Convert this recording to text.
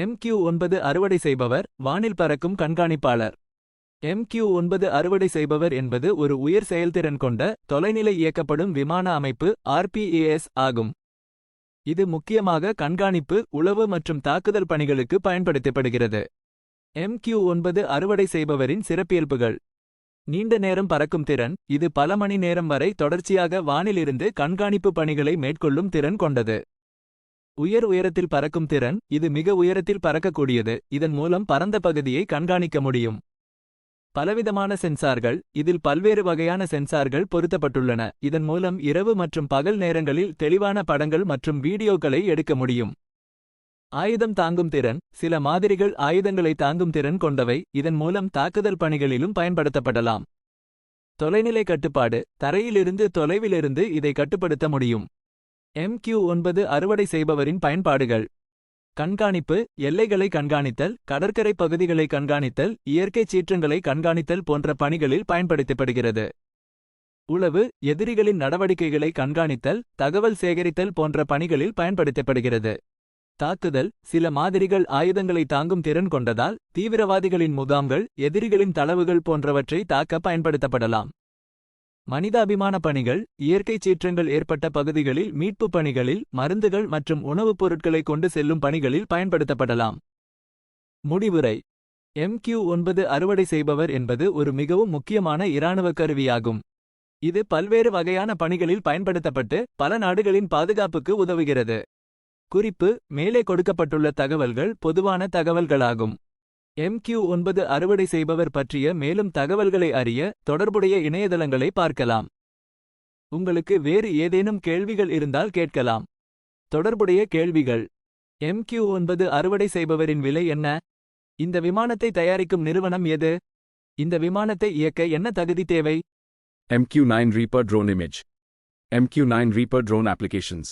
MQ ஒன்பது அறுவடை செய்பவர் வானில் பறக்கும் கண்காணிப்பாளர். எம்கியூ ஒன்பது அறுவடை செய்பவர் என்பது ஒரு உயர் செயல்திறன் கொண்ட தொலைநிலை இயக்கப்படும் விமான அமைப்பு ஆர்பிஏஎஸ் ஆகும். இது முக்கியமாக கண்காணிப்பு உளவு மற்றும் தாக்குதல் பணிகளுக்கு பயன்படுத்தப்படுகிறது. எம்கியூ ஒன்பது அறுவடை செய்பவரின் சிறப்பியல்புகள். நீண்ட நேரம் பறக்கும் திறன் இது பல மணி நேரம் வரை தொடர்ச்சியாக வானிலிருந்து கண்காணிப்பு பணிகளை மேற்கொள்ளும் திறன் கொண்டது. உயர் உயரத்தில் பறக்கும் திறன் இது மிக உயரத்தில் பறக்கக்கூடியது இதன் மூலம் பரந்த பகுதியை கண்காணிக்க முடியும். பலவிதமான சென்சார்கள் இதில் பல்வேறு வகையான சென்சார்கள் பொருத்தப்பட்டுள்ளன இதன் மூலம் இரவு மற்றும் பகல் நேரங்களில் தெளிவான படங்கள் மற்றும் வீடியோக்களை எடுக்க முடியும். ஆயுதம் தாங்கும் திறன் சில மாதிரிகள் ஆயுதங்களை தாங்கும் திறன் கொண்டவை இதன் மூலம் தாக்குதல் பணிகளிலும் பயன்படுத்தப்படலாம். தொலைநிலை கட்டுப்பாடு தரையிலிருந்து தொலைவிலிருந்து இதை கட்டுப்படுத்த முடியும். எம்கியூ ஒன்பது அறுவடை செய்பவரின் பயன்பாடுகள். கண்காணிப்பு எல்லைகளை கண்காணித்தல் கடற்கரை பகுதிகளை கண்காணித்தல் இயற்கை சீற்றங்களை கண்காணித்தல் போன்ற பணிகளில் பயன்படுத்தப்படுகிறது. உளவு எதிரிகளின் நடவடிக்கைகளை கண்காணித்தல் தகவல் சேகரித்தல் போன்ற பணிகளில் பயன்படுத்தப்படுகிறது. தாக்குதல் சில மாதிரிகள் ஆயுதங்களை தாங்கும் திறன் கொண்டதால் தீவிரவாதிகளின் முகாம்கள் எதிரிகளின் தளவுகள் போன்றவற்றை தாக்க பயன்படுத்தப்படலாம். மனிதாபிமான பணிகள் இயற்கை சீற்றங்கள் ஏற்பட்ட பகுதிகளில் மீட்புப் பணிகளில் மருந்துகள் மற்றும் உணவுப் பொருட்களை கொண்டு செல்லும் பணிகளில் பயன்படுத்தப்படலாம். முடிவுரை. எம்கியூ ஒன்பது அறுவடை செய்பவர் என்பது ஒரு மிகவும் முக்கியமான இராணுவ கருவியாகும். இது பல்வேறு வகையான பணிகளில் பயன்படுத்தப்பட்டு பல நாடுகளின் பாதுகாப்புக்கு உதவுகிறது. குறிப்பு மேலே கொடுக்கப்பட்டுள்ள தகவல்கள் பொதுவான தகவல்களாகும். எம்கியூ ஒன்பது அறுவடை செய்பவர் பற்றிய மேலும் தகவல்களை அறிய தொடர்புடைய இணையதளங்களை பார்க்கலாம். உங்களுக்கு வேறு ஏதேனும் கேள்விகள் இருந்தால் கேட்கலாம். தொடர்புடைய கேள்விகள். எம்கியூ ஒன்பது அறுவடை செய்பவரின் விலை என்ன? இந்த விமானத்தை தயாரிக்கும் நிறுவனம் எது? இந்த விமானத்தை இயக்க என்ன தகுதி தேவை? MQ9 Reaper drone image. MQ9 Reaper drone applications.